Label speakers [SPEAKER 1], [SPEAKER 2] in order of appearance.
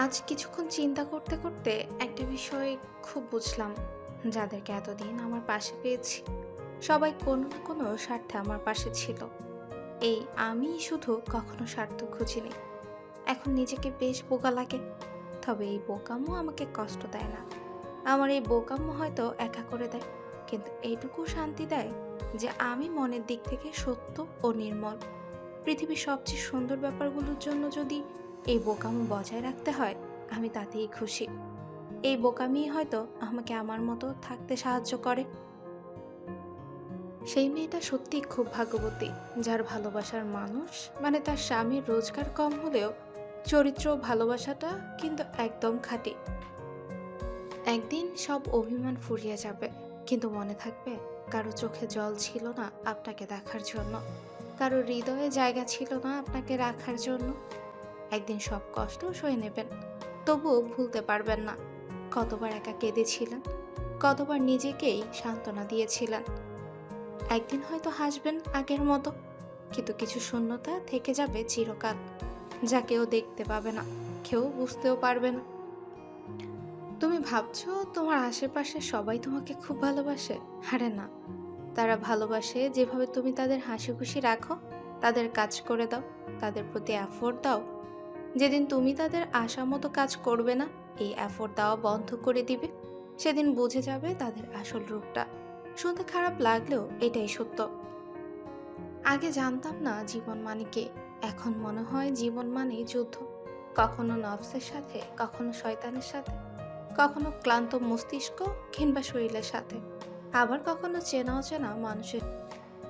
[SPEAKER 1] আজ কিছুক্ষণ চিন্তা করতে করতে একটা বিষয় খুব বুঝলাম। যাদেরকে এতদিন আমার পাশে পেয়েছি, সবাই কোনো না কোনো স্বার্থে আমার পাশে ছিল। এই আমি শুধু কখনো স্বার্থ খুঁজিনি। এখন নিজেকে বেশ বোকা লাগে, তবে এই বোকামো আমাকে কষ্ট দেয় না। আমার এই বোকামো হয়তো একা করে দেয়, কিন্তু এইটুকু শান্তি দেয় যে আমি মনের দিক থেকে সত্য ও নির্মল। পৃথিবীর সবচেয়ে সুন্দর ব্যাপারগুলোর জন্য যদি এই বোকামো বজায় রাখতে হয়, আমি তাতেই খুশি। এই বোকামি হয়তো আমাকে আমার মতো থাকতে সাহায্য করে। সেই মেয়েটা সত্যি খুব ভাগ্যবতী, যার ভালোবাসার মানুষ মানে তার স্বামীর রোজগার কম হলেও চরিত্র ভালোবাসাটা কিন্তু একদম খাঁটি। একদিন সব অভিমান ফুরিয়ে যাবে, কিন্তু মনে থাকবে কারও চোখে জল ছিল না আপনাকে দেখার জন্য, কারও হৃদয়ে জায়গা ছিল না আপনাকে রাখার জন্য। একদিন সব কষ্ট সয়ে নেবেন। তবুও ভুলতে পারবেন না। কতবার একা কেঁদেছিলেন, কতবার নিজেকেই সান্ত্বনা দিয়েছিলেন। একদিন হয়তো হাসবেন আগের মতো, কিন্তু কিছু শূন্যতা থেকে যাবে চিরকাল, যা কেউ দেখতে পাবে না, কেউ বুঝতেও পারবে না। তুমি ভাবছ তোমার আশেপাশে সবাই তোমাকে খুব ভালোবাসে? আরে না। তারা ভালোবাসে যেভাবে তুমি তাদের হাসি খুশি রাখো, তাদের কাজ করে দাও, তাদের প্রতি অ্যাফোর্ট দাও যেদিন তুমি তাদের আশা মতো কাজ করবে না, এই অ্যাফোর্ট দেওয়া বন্ধ করে দিবে। সেদিন বুঝে যাবে তাদের আসল রূপটা। শুনতে খারাপ লাগলেও এটাই সত্য। আগে জানতাম না জীবন মানে কে। এখন মনে হয় জীবন মানেই যুদ্ধ। কখনো নফসের সাথে, কখনো শয়তানের সাথে, কখনো ক্লান্ত মস্তিষ্ক কিংবা শরীরের সাথে। আবার কখনো চেনা অচেনা মানুষের